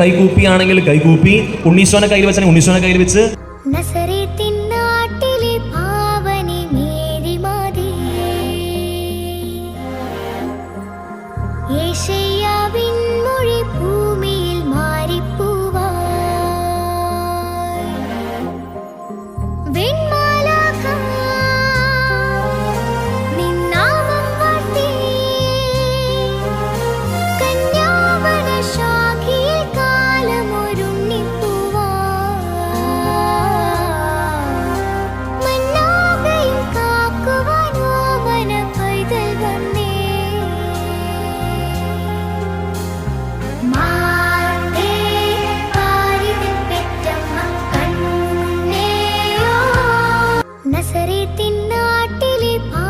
കൈകൂപ്പിയാണെങ്കിൽ കൈകൂപ്പി. ഉണ്ണീശോനെ കയ്യിൽ വെച്ചാൽ ഉണ്ണീശോനെ കയ്യിൽ വെച്ച്. ഭൂമിയിൽ മാറിപ്പൂവാ തിന്നാട്ടിലെ പാ